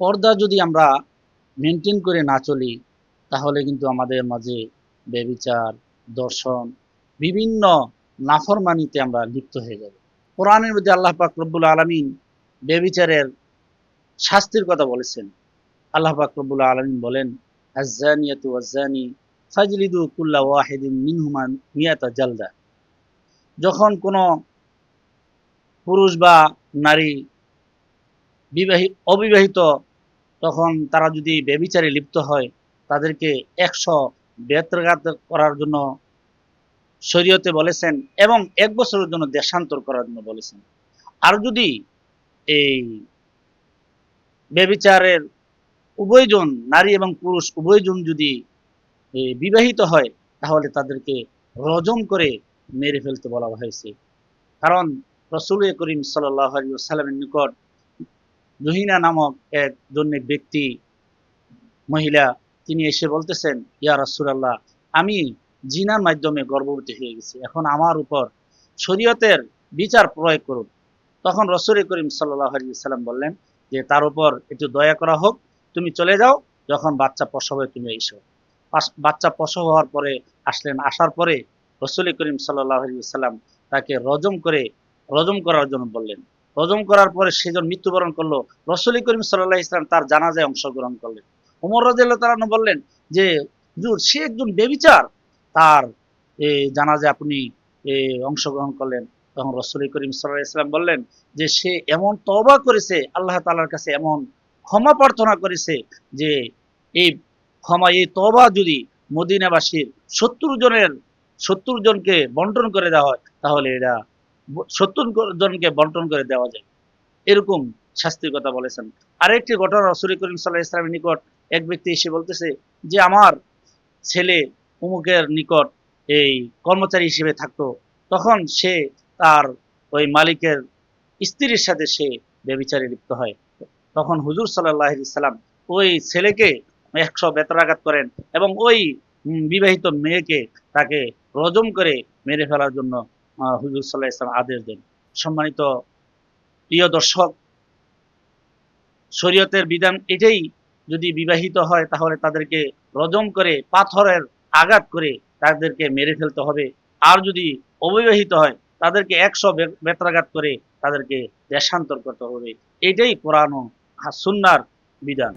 পর্দা যদি আমরা মেনটেন করে না চলি, তাহলে কিন্তু আমাদের মাঝে বেবিচার দর্শন, বিভিন্ন নাফরমানিতে আমরা লিপ্ত হয়ে যাব। কোরআনের মধ্যে আল্লাহ পাক রব্বুল আলমিন বেবিচারের শাস্তির কথা বলেছেন। আল্লাহ পাক রব্বুল আলমিন বলেন আজানিয়াতু আজানি ফাজলিদু কুল্লা ওয়াহিদিন মিনহুমা মিয়াতা জালদা। যখন কোনো পুরুষ বা নারী বিবাহিত, অবিবাহিত, তখন তারা যদি বেবিচারে লিপ্ত হয়, তাদেরকে একশো বেত্রঘাত করার জন্য শরীয়তে বলেছেন এবং এক বছরের জন্য দেশান্তর করার জন্য বলেছেন। আর যদি এই বেবিচারের উভয়জন, নারী এবং পুরুষ উভয়জন যদি বিবাহিত হয়, তাহলে তাদেরকে রজম করে মেরে ফেলতে বলা হয়েছে। কারণ রসুল করিম সাল্লাহ সাল্লামের নিকট জহিনা নামক এক জন্য ব্যক্তি, মহিলা, তিনি এসে বলতেছেন, ইয়া রাসূলুল্লাহ, আমি জিনার মাধ্যমে গর্ভবতী হয়ে গেছি। এখন আমার উপর শরীয়তের বিচার প্রয়োগ করুন। তখন রসুল করিম সাল্লাহ সাল্লাম বললেন যে, তার উপর একটু দয়া করা হোক, তুমি চলে যাও, যখন বাচ্চা প্রসব হয় তুমি এসো। বাচ্চা প্রসব হওয়ার পরে আসলেন, আসার পরে রসুল করিম সাল্লাহ সাল্লাম তাকে রজম করে, রজম করার জন্য বললেন রজম করার পরে সেজন মৃত্যুবরণ করল। রসুল করিম সাল্লাহ ইসলাম তার জানাজায় অংশগ্রহণ করলেন। উমর রাজিয়াল্লাহ তাআলা বললেন যে সে একজন বেবিচার। তার এ, জানাজায় আপনি অংশগ্রহণ করলেন। তখন রসুল করিম সাল্লাহ ইসলাম বললেন যে সে এমন তওবা করেছে আল্লাহ তালার কাছে এমন ক্ষমা প্রার্থনা করেছে যে এই ক্ষমা এই তবা যদি মদিনাবাসীর সত্তর জনের সত্তর জনকে বন্টন করে দেওয়া হয় তাহলে এটা সত্তর জনকে বন্টন করে দেওয়া যায়। এরকম শাস্তির কথা বলেছেন। আরেকটি ঘটনা রসুল করিম সাল্লাহ ইসলামের নিকট এক ব্যক্তি এসে বলতেছে যে, আমার ছেলে অমুকের নিকট এই কর্মচারী হিসেবে থাকতো। তখন সে তার ওই মালিকের স্ত্রীর সাথে সে বেবিচারে লিপ্ত হয়। তখন হুজুর সাল্লাহ সাল্লাম ওই ছেলেকে একশো বেতরাঘাত করেন এবং ওই বিবাহিত মেয়েকে তাকে রজম করে মেরে ফেলার জন্য হুজুর সাল্লাহ ইসলাম আদেশ দেন। সম্মানিত প্রিয় দর্শক, শরীয়তের বিধান এটাই, যদি বিবাহিত হয় তাহলে তাদেরকে রজম করে, পাথরের আঘাত করে তাদেরকে মেরে ফেলতে হবে। আর যদি অবিবাহিত হয়, তাদেরকে একশো বেত্রাঘাত করে তাদেরকে দেশান্তর করতে হবে। এটাই ও সুন্নার বিধান।